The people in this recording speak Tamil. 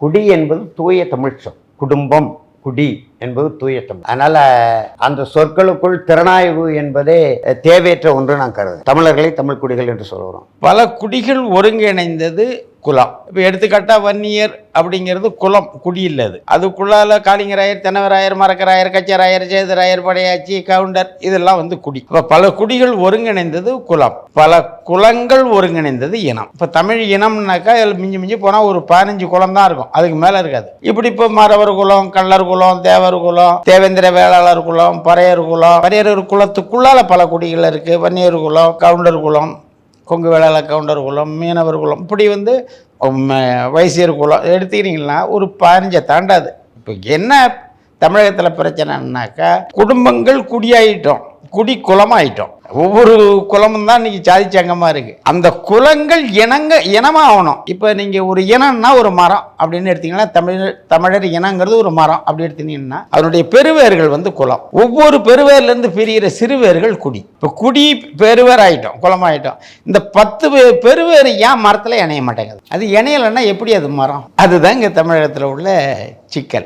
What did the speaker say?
குடி என்பது தூய தமிழ் சொல். குடும்பம் குடி என்பது தூய தமிழ். அதனால அந்த சொற்களுக்குள் திறனாய்வு என்பதே தேவையற்ற ஒன்று நான் கருது தமிழர்களை தமிழ் குடிகள் என்று சொல்கிறோம் பல குடிகள் ஒருங்கிணைந்தது குலம் இப்போ எடுத்துக்காட்டா வன்னியர் அப்படிங்கிறது குலம் குடி அது. அதுக்குள்ளால காளிங்கராயர் தென்னவராயர் மரக்கராயர் கச்சராயர் சேதராயர் படையாச்சி கவுண்டர் இதெல்லாம் வந்து குடி. இப்போ பல குடிகள் ஒருங்கிணைந்தது குலம் பல குலங்கள் ஒருங்கிணைந்தது இனம். இப்போ தமிழ் இனம்னாக்கா அதில் மிஞ்சி மிஞ்சி போனால் ஒரு பதினஞ்சு குலம் தான் இருக்கும். அதுக்கு மேலே இருக்காது. இப்படி இப்போ மரவர் குலம் கள்ளர் குலம் தேவர் குலம் தேவேந்திர வேளாளர் குலம் பறையர் குலம் பறையர் குலத்துக்குள்ளால பல குடிகள் இருக்குது வன்னியர் குலம் கவுண்டர் குலம் கொங்கு வேளாள கவுண்டர் குலம் மீனவர் குலம் இப்படி வந்து வைசியர் குலம் எடுத்துக்கிட்டிங்கன்னா ஒரு பதினஞ்சை தாண்டாது. இப்போ என்ன தமிழகத்தில் பிரச்சனைனாக்கா குடும்பங்கள் குடியாயிட்டோம். குடி குலமாயிட்டோம் ஒவ்வொரு குலமும் தான் இன்னைக்கு சாதி சங்கமாக இருக்குது அந்த குலங்கள் இனங்க இனமாகணும். இப்போ நீங்கள் ஒரு இனம்னா ஒரு மரம் அப்படின்னு எடுத்தீங்கன்னா தமிழ் தமிழர் இனங்கிறது ஒரு மரம் அப்படி எடுத்தீங்கன்னா அதனுடைய பெருவேர்கள் வந்து குலம் ஒவ்வொரு பெருவேர்லேருந்து பிரிகிற சிறுவேர்கள் குடி. இப்போ குடி பெருவேர் ஆயிட்டோம் குலமாயிட்டோம் இந்த பத்து பெருவேர் ஏன் மரத்தில் இணைய மாட்டேங்குது? அது இணையலைன்னா எப்படி அது மரம்? அதுதான் இங்கே தமிழகத்தில் உள்ள சிக்கல்.